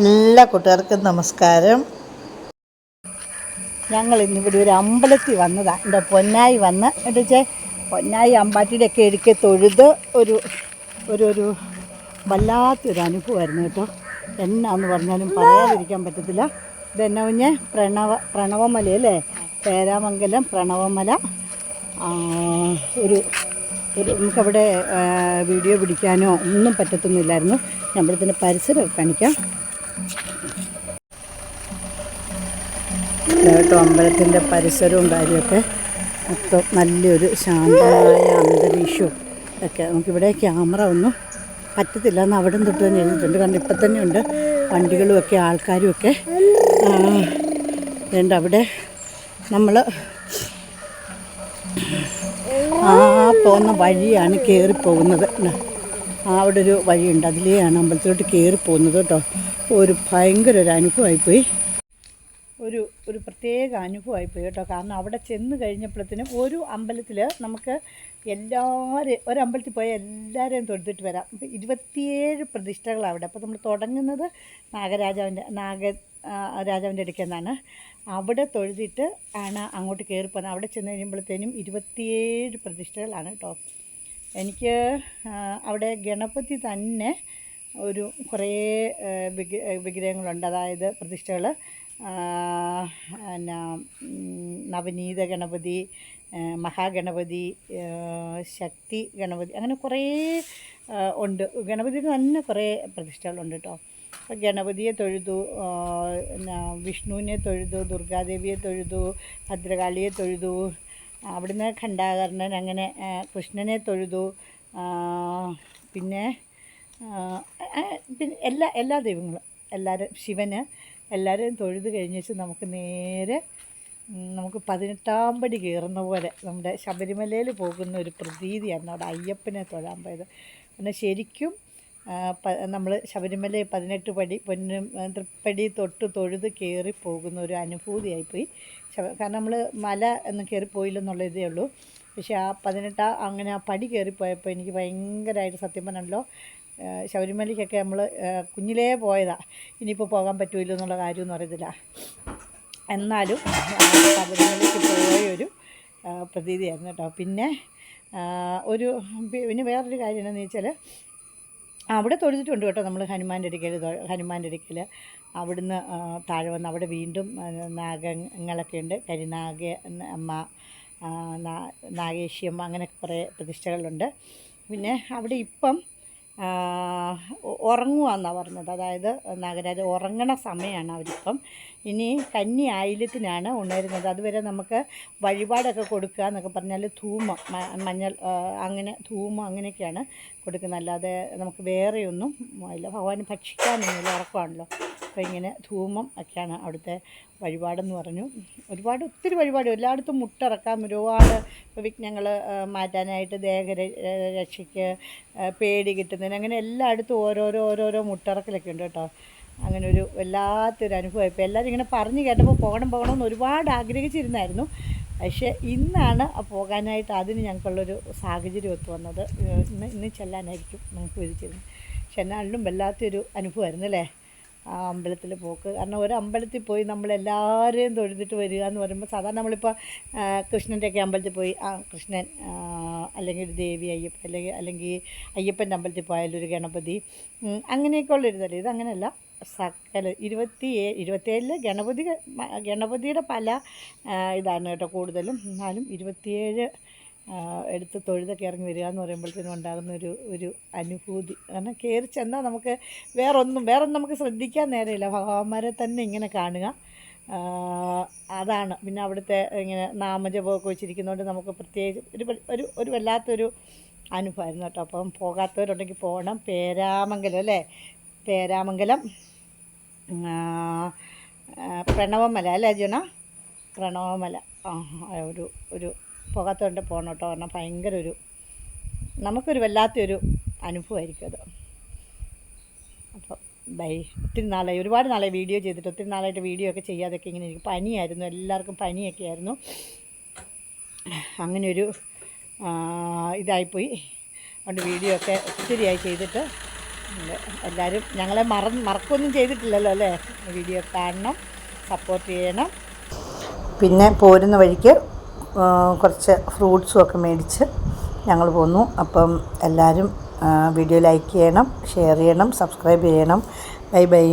എല്ലാ കൂട്ടുകാർക്കും നമസ്കാരം. ഞങ്ങൾ ഇന്നിവിടെ ഒരു അമ്പലത്തിൽ വന്നതാണ് എന്റെ പൊന്നായി വന്ന്. എന്നിട്ട് പൊന്നായി അമ്പാട്ടിയുടെ ഒക്കെ ഇടുക്കെ തൊഴുത് ഒരു ഒരു ഒരു വല്ലാത്തൊരു അനുഭവമായിരുന്നു കേട്ടോ. എന്നാന്ന് പറഞ്ഞാലും പറയാതിരിക്കാൻ പറ്റത്തില്ല. ഇതെന്നെ കുഞ്ഞ്? പ്രണവ പ്രണവമല അല്ലേ പേരാമംഗലം പ്രണവമല. ഒരു ഒരു നമുക്കവിടെ വീഡിയോ പിടിക്കാനോ ഒന്നും പറ്റത്തൊന്നുമില്ലായിരുന്നു. നമ്മളിതിന്റെ പരിസരമൊക്കെ കാണിക്കാം. കേട്ടോ അമ്പലത്തിന്റെ പരിസരവും കാര്യമൊക്കെ. മൊത്തം നല്ലൊരു ശാന്തമായ അന്തരീക്ഷവും ഒക്കെ. നമുക്കിവിടെ ക്യാമറ ഒന്നും പറ്റത്തില്ല. എന്ന് അവിടെ തൊട്ട് തന്നെ എഴുതിയിട്ടുണ്ട്. കാരണം ഇപ്പം തന്നെ ഉണ്ട്. വണ്ടികളും ഒക്കെ ആൾക്കാരും ഒക്കെ. വേണ്ട അവിടെ നമ്മൾ ആ പോകുന്ന വഴിയാണ് കയറി പോകുന്നത് ആ അവിടെ ഒരു വഴിയുണ്ട്. അതിലെയാണ് അമ്പലത്തിലോട്ട് കയറി പോകുന്നത് കേട്ടോ. ഒരു ഭയങ്കര ഒരു അനുഭവമായിപ്പോയി ഒരു ഒരു പ്രത്യേക അനുഭവമായിപ്പോയി കേട്ടോ. കാരണം അവിടെ ചെന്ന് കഴിഞ്ഞപ്പോഴത്തേനും ഒരു അമ്പലത്തിൽ നമുക്ക് ഒരു ഒരമ്പലത്തിൽ പോയാൽ എല്ലാവരെയും തൊഴുതിട്ട് വരാം. ഇരുപത്തിയേഴ് പ്രതിഷ്ഠകളാണ് അവിടെ. അപ്പോൾ നമ്മൾ തുടങ്ങുന്നത് നാഗരാജാവിന്റെ നാഗ രാജാവിന്റെ അടുക്കൽ നിന്നാണ്. അവിടെ തൊഴുതിട്ട് ആണ് അങ്ങോട്ട് കയറി പോകുന്നത് അവിടെ ചെന്ന് കഴിയുമ്പോഴത്തേനും ഇരുപത്തിയേഴ് പ്രതിഷ്ഠകളാണ് കേട്ടോ. എനിക്ക് അവിടെ ഗണപതി തന്നെ ഒരു കുറേ ആ, വിഗ്ര വിഗ്രഹങ്ങളുണ്ട്. അതായത് പ്രതിഷ്ഠകൾ പിന്നെ നവനീത ഗണപതി മഹാഗണപതി ശക്തി ഗണപതി അങ്ങനെ കുറേ ഉണ്ട്. ഗണപതിക്ക് തന്നെ കുറേ പ്രതിഷ്ഠകളുണ്ട് കേട്ടോ. അപ്പോൾ ഗണപതിയെ തൊഴുതു വിഷ്ണുവിനെ തൊഴുതു ദുർഗാദേവിയെ തൊഴുതു ഭദ്രകാളിയെ തൊഴുതു അവിടുന്ന് ഖണ്ഡാകർണൻ അങ്ങനെ കൃഷ്ണനെ തൊഴുതു പിന്നെ പിന്നെ എല്ലാ എല്ലാ ദൈവങ്ങളും എല്ലാവരും ശിവന് എല്ലാവരെയും തൊഴുത് കഴിഞ്ഞേച്ച് നമുക്ക് നേരെ നമുക്ക് പതിനെട്ടാം പടി കയറുന്ന പോലെ നമ്മുടെ ശബരിമലയിൽ പോകുന്ന ഒരു പ്രതീതിയാണ് അവിടെ അയ്യപ്പനെ തൊഴാൻ പോയത്. പിന്നെ ശരിക്കും നമ്മൾ ശബരിമല പതിനെട്ട് പടി പൊന്നും തൃപ്പടി തൊട്ട് തൊഴുത് കയറി പോകുന്ന ഒരു അനുഭൂതിയായിപ്പോയി. കാരണം നമ്മൾ മല എന്ന് കയറിപ്പോയില്ലെന്നുള്ള ഇതേ ഉള്ളൂ. പക്ഷേ ആ പതിനെട്ടാ അങ്ങനെ ആ പടി കയറിപ്പോയപ്പോൾ എനിക്ക് ഭയങ്കരമായിട്ട് സത്യം പറഞ്ഞല്ലോ ശബരിമലയ്ക്കൊക്കെ നമ്മൾ കുഞ്ഞിലേ പോയതാണ് ഇനിയിപ്പോൾ പോകാൻ പറ്റുമല്ലോ എന്നുള്ള കാര്യമൊന്നും അറിയത്തില്ല. എന്നാലും ശബരിമലയ്ക്ക് പോയൊരു പ്രതീതിയായിരുന്നു കേട്ടോ. പിന്നെ ഒരു പിന്നെ വേറൊരു കാര്യം എന്താണെന്ന് വെച്ചാൽ അവിടെ തൊഴുതിട്ടുണ്ട് കേട്ടോ നമ്മൾ ഹനുമാന്റെ അടുക്കൽ ഹനുമാന്റെ അടുക്കൽ അവിടുന്ന് താഴെ വന്ന് അവിടെ വീണ്ടും നാഗങ്ങളൊക്കെ ഉണ്ട്. കരിനാഗ അമ്മ നാഗേശ്യമ്മ അങ്ങനെ കുറേ പ്രതിഷ്ഠകളുണ്ട്. പിന്നെ അവിടെ ഇപ്പം uh, ഉറങ്ങുകയെന്നാണ് പറഞ്ഞത്. അതായത് നാഗരാജ ഉറങ്ങണ സമയമാണ് അവരിപ്പം. ഇനി കന്നി ആയില്യത്തിനാണ് ഉണരുന്നത്. അതുവരെ നമുക്ക് വഴിപാടൊക്കെ കൊടുക്കുക എന്നൊക്കെ പറഞ്ഞാൽ ധൂമം മഞ്ഞൾ അങ്ങനെ ധൂമം അങ്ങനെയൊക്കെയാണ് കൊടുക്കുന്നത്. അല്ലാതെ നമുക്ക് വേറെയൊന്നും ഇല്ല. ഭഗവാന് ഭക്ഷിക്കാനൊന്നുമില്ല ഉറക്കമാണല്ലോ. അപ്പോൾ ഇങ്ങനെ ധൂമം ഒക്കെയാണ് അവിടുത്തെ വഴിപാടെന്ന് പറഞ്ഞു. ഒരുപാട് ഒത്തിരി വഴിപാട്. എല്ലായിടത്തും മുട്ടിറക്കാം. ഒരുപാട് വിഘ്നങ്ങൾ മാറ്റാനായിട്ട് ദേഹരക്ഷയ്ക്ക് പേടി കിട്ടുന്നതിന് അങ്ങനെ എല്ലായിടത്തും ഓരോരോ ഓരോരോ മുട്ടിറക്കലൊക്കെ ഉണ്ട് കേട്ടോ. അങ്ങനെ ഒരു വല്ലാത്തൊരു അനുഭവം. ഇപ്പോൾ എല്ലാവരും ഇങ്ങനെ പറഞ്ഞു കേട്ടപ്പോൾ പോകണം പോകണം എന്ന് ഒരുപാട് ആഗ്രഹിച്ചിരുന്നായിരുന്നു. പക്ഷേ ഇന്നാണ് പോകാനായിട്ട് അതിന് ഞങ്ങൾക്കുള്ളൊരു സാഹചര്യം ഒത്തു വന്നത്. ഇന്ന് ഇന്ന് ചെല്ലാനായിരിക്കും നമുക്ക് വിധിച്ചിരുന്നത്. പക്ഷെ എന്നാലും വല്ലാത്തൊരു അനുഭവമായിരുന്നു അല്ലേ? ആ അമ്പലത്തിൽ പോക്ക്. കാരണം ഒരു അമ്പലത്തിൽ പോയി നമ്മളെല്ലാവരെയും തൊഴുതിട്ട് വരിക എന്ന് പറയുമ്പോൾ സാധാരണ നമ്മളിപ്പോൾ കൃഷ്ണന്റെയൊക്കെ അമ്പലത്തിൽ പോയി ആ കൃഷ്ണൻ അല്ലെങ്കിൽ ഒരു ദേവി അയ്യപ്പൻ അല്ലെങ്കിൽ അല്ലെങ്കിൽ അയ്യപ്പന്റെ അമ്പലത്തിൽ പോയാലും ഒരു ഗണപതി അങ്ങനെയൊക്കെ ഉള്ളൊരു തല ഇത് അങ്ങനെയല്ല സകല ഇരുപത്തി ഏഴ് ഇരുപത്തേഴിൽ ഗണപതി ഗണപതിയുടെ പല ഇതാണ് കേട്ടോ കൂടുതലും. എന്നാലും ഇരുപത്തിയേഴ് എടുത്ത് തൊഴുതൊക്കെ ഇറങ്ങി വരിക എന്ന് പറയുമ്പോഴത്തേനും ഉണ്ടാകുന്ന ഒരു ഒരു അനുഭൂതി. കാരണം കയറി ചെന്നാൽ നമുക്ക് വേറൊന്നും വേറൊന്നും നമുക്ക് ശ്രദ്ധിക്കാൻ നേരമില്ല. ഭഗവാന്മാരെ തന്നെ ഇങ്ങനെ കാണുക. അതാണ്. പിന്നെ അവിടുത്തെ ഇങ്ങനെ നാമജപമൊക്കെ വെച്ചിരിക്കുന്നതുകൊണ്ട് നമുക്ക് പ്രത്യേകിച്ച് ഒരു ഒരു ഒരു വല്ലാത്തൊരു അനുഭവമായിരുന്നു കേട്ടോ. അപ്പം പോകാത്തവരുണ്ടെങ്കിൽ പോകണം. പേരാമംഗലം അല്ലേ? പേരാമംഗലം. പ്രണവമല അല്ലേ ജുണ പ്രണവമല. ആ, ഒരു ഒരു പോകാത്തതുകൊണ്ട് പോകണം കേട്ടോ കാരണം ഭയങ്കര ഒരു നമുക്കൊരു വല്ലാത്തൊരു അനുഭവമായിരിക്കും അത്. അപ്പോൾ ബൈ ഒത്തിരി നാളായി ഒരുപാട് നാളായി വീഡിയോ ചെയ്തിട്ട് ഒത്തിരി നാളായിട്ട് വീഡിയോ ഒക്കെ ചെയ്യാതൊക്കെ ഇങ്ങനെ എനിക്ക് പനിയായിരുന്നു എല്ലാവർക്കും പനിയൊക്കെ ആയിരുന്നു. അങ്ങനെയൊരു ഇതായിപ്പോയി. അതുകൊണ്ട് വീഡിയോ ഒക്കെ ഒത്തിരിയായി ചെയ്തിട്ട് എല്ലാവരും ഞങ്ങളെ മറ മറക്കൊന്നും ചെയ്തിട്ടില്ലല്ലോ അല്ലേ? വീഡിയോ കാണണം സപ്പോർട്ട് ചെയ്യണം. പിന്നെ പോരുന്ന വഴിക്ക് കുറച്ച് ഫ്രൂട്ട്സും ഒക്കെ മേടിച്ച് ഞങ്ങൾ പോന്നു. അപ്പം എല്ലാവരും വീഡിയോ ലൈക്ക് ചെയ്യണം ഷെയർ ചെയ്യണം സബ്സ്ക്രൈബ് ചെയ്യണം. Bye bye.